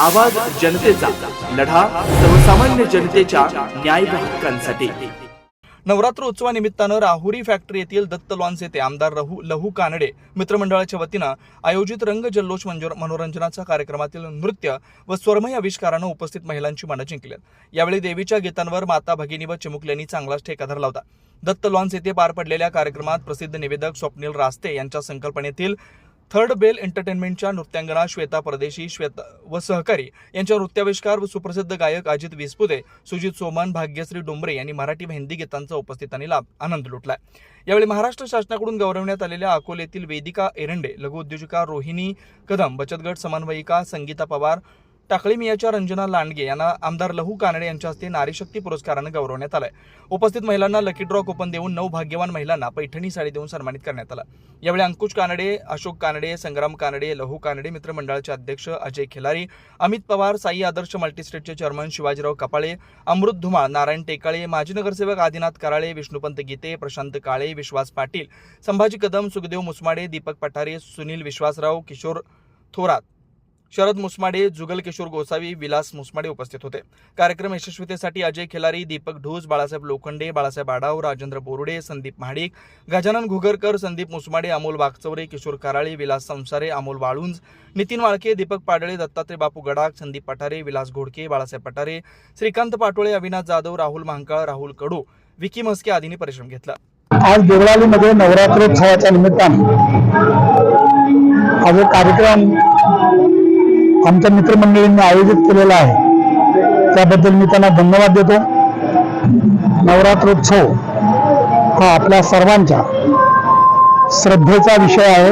आवाज जनतेचा लढा सर्वसामान्य जनतेच्या न्याय हक्कांसाठी. नवरात्र उत्सवानिमित्तानं राहुरी फॅक्टरी येथील दत्त लॉन्स येथे आमदार रहू लहू कानडे मित्रमंडळाच्या वतीनं आयोजित रंग जल्लोष मंजूर मनोरंजनाच्या कार्यक्रमातील नृत्य व स्वरमय आविष्कारानं उपस्थित महिलांची मनं जिंकली यावेळी देवीच्या गीतांवर माता भगिनी व चिमुकल्यांनी चांगलाच ठेका धरला होता. दत्त लॉन्स येथे पार पडलेल्या कार्यक्रमात प्रसिद्ध निवेदक स्वप्नील रास्ते यांच्या संकल्पनेतील थर्ड बेल एंटरटेनमेंटच्या नृत्यांगना श्वेता परदेशी श्वेता व सहकारी यांच्या नृत्याविष्कार व सुप्रसिद्ध गायक अजित विसपुते सुजित सोमन भाग्यश्री डोंबरे यांनी मराठी व हिंदी गीतांचा उपस्थितांनी लाभ आनंद लुटला यावेळी महाराष्ट्र शासनाकडून गौरवण्यात आलेल्या अकोलेतील वेदिका एरंडे लघुउद्योजिका रोहिणी कदम बचत गट समन्वयिका संगीता पवार टाकळी मियाच्या रंजना लांडगे यांना आमदार लहू कानडे यांच्या हस्ते नारीशक्ती पुरस्कारानं गौरवण्यात आलंय. उपस्थित महिलांना लकी ड्रॉ कुपन देऊन नऊ भाग्यवान महिलांना पैठणी साडी देऊन सन्मानित करण्यात आलं. यावेळी अंकुश कानडे अशोक कानडे संग्राम कानडे लहू कानडे मित्रमंडळाचे अध्यक्ष अजय खिलारी अमित पवार साई आदर्श मल्टीस्टेटचे चेअरमन शिवाजीराव कपाळे अमृत धुमाळ नारायण टेकाळे माजी नगरसेवक आदिनाथ कराळे विष्णुपंत गीते प्रशांत काळे विश्वास पाटील संभाजी कदम सुखदेव मुसमाडे दीपक पठारे सुनील विश्वासराव किशोर थोरात शरद मुसमाडे जुगल किशोर गोसावी विलास मुसमाडे उपस्थित होते. कार्यक्रम यशस्वीतेसाठी अजय खिलारी दीपक ढूस बाळासाहेब लोखंडे बाळासाहेब आडाव राजेंद्र बोरुडे संदीप महाडिक गजानन घुगरकर संदीप मुसमाडे अमोल वागचौरे किशोर कराळे विलास संसारे अमोल वाळुंज नितीन वाळके दीपक पाडळे दत्तात्रय बापू गडाख संदीप पठारे विलास घोडके बाळासाहेब पठारे श्रीकांत पाटोळे अविनाश जाधव राहुल महांकाळ राहुल कडू विकी म्हस्के आदींनी परिश्रम घेतला. आज देवळालीमध्ये नवरात्रोत्सवाच्या निमित्ताने हा जो कार्यक्रम आमच्या मित्रमंडळींनी आयोजित केलेला आहे. त्याबद्दल मी त्यांना धन्यवाद देतो. नवरात्रोत्सव हा आपल्या सर्वांच्या श्रद्धेचा विषय आहे.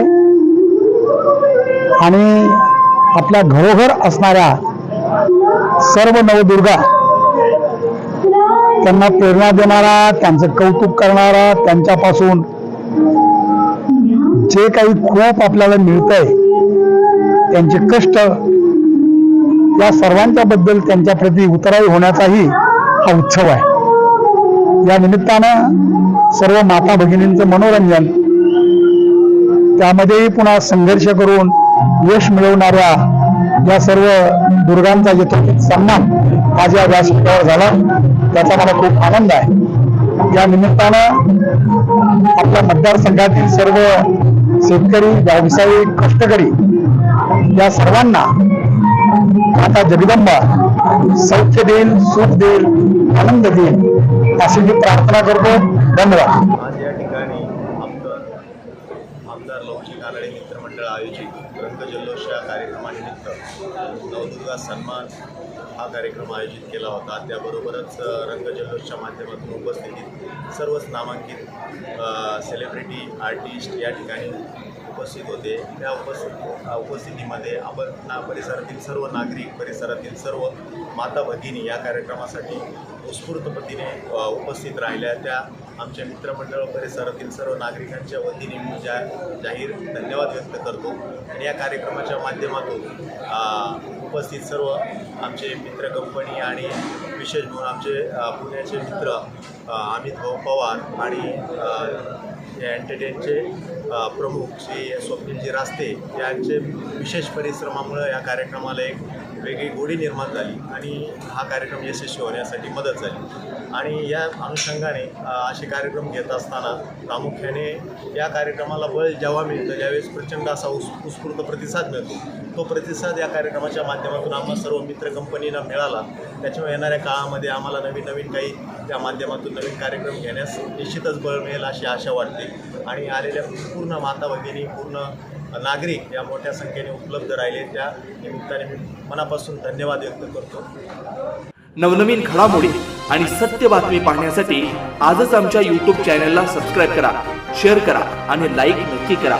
आणि आपल्या घरोघर असणाऱ्या सर्व नवदुर्गा त्यांना प्रेरणा देणारा त्यांचं कौतुक करणारा त्यांच्यापासून जे काही खूप आपल्याला मिळतंय त्यांचे कष्ट या सर्वांच्या बद्दल त्यांच्या प्रती उतराई होण्याचाही हा उत्सव आहे. या निमित्तानं सर्व माता भगिनींचं मनोरंजन त्यामध्येही पुन्हा संघर्ष करून यश मिळवणाऱ्या या सर्व दुर्गांचा यथोचित सन्मान आज या व्यासपीठावर झाला. त्याचा मला खूप आनंद आहे. या निमित्तानं आपल्या मतदारसंघातील सर्व शेतकरी व्यावसायिक कष्टकरी या सर्वांना आता जगदंबा सौख्य देईल सुख देईल आनंद देईल अशी मी प्रार्थना करतो. धन्यवाद. आज या ठिकाणी आमदार आमदार लवची कानडे मित्रमंडळ आयोजित रंगजल्लोष या कार्यक्रमानिमित्त नवदुर्गा सन्मान हा कार्यक्रम आयोजित केला होता. त्याबरोबरच अ, रंगजल्लोषच्या माध्यमातून उपस्थितीत सर्वच नामांकित सेलिब्रिटी आर्टिस्ट या ठिकाणी उपस्थित होते. त्या उपस्थित उपस्थितीमध्ये आपण ना परिसरातील सर्व नागरिक परिसरातील सर्व माता भगिनी या कार्यक्रमासाठी उत्स्फूर्त पद्धतीने उपस्थित राहिल्या. त्या आमच्या मित्रमंडळ परिसरातील सर्व नागरिकांच्या वतीने मी जा जाहीर धन्यवाद व्यक्त करतो. आणि या कार्यक्रमाच्या माध्यमातून उपस्थित सर्व आमचे मित्र कंपनी आणि विशेष म्हणून आमचे पुण्याचे मित्र अमित भाऊ पवार आणि एंटरटेनचे प्रमुख श्री स्वप्नीलजी रास्ते यांचे विशेष परिश्रमामुळं या कार्यक्रमाला एक वेगळी गोडी निर्माण झाली आणि हा कार्यक्रम यशस्वी होण्यासाठी मदत झाली. आणि या अनुषंगाने असे कार्यक्रम घेत असताना प्रामुख्याने या कार्यक्रमाला बळ जेव्हा मिळतं ज्यावेळेस प्रचंड असा उस उत्स्फूर्त प्रतिसाद मिळतो. तो प्रतिसाद या कार्यक्रमाच्या माध्यमातून आम्हा सर्व मित्र कंपनीना मिळाला. त्याच्यामुळे येणाऱ्या काळामध्ये आम्हाला नवीन नवीन काही त्या माध्यमातून नवीन कार्यक्रम घेण्यास निश्चितच बळ मिळेल अशी आशा वाटते. आणि आलेल्या पूर्ण माता भगिनी पूर्ण नागरिक या मोठ्या संख्येने उपलब्ध राहिले. त्या निमित्ताने मी मनापासून धन्यवाद व्यक्त करतो. नवनवीन घडामोडी आणि सत्य बातमी पाहण्यासाठी आजच आमच्या यूट्यूब चॅनलला सबस्क्राईब करा शेअर करा आणि लाईक नक्की करा.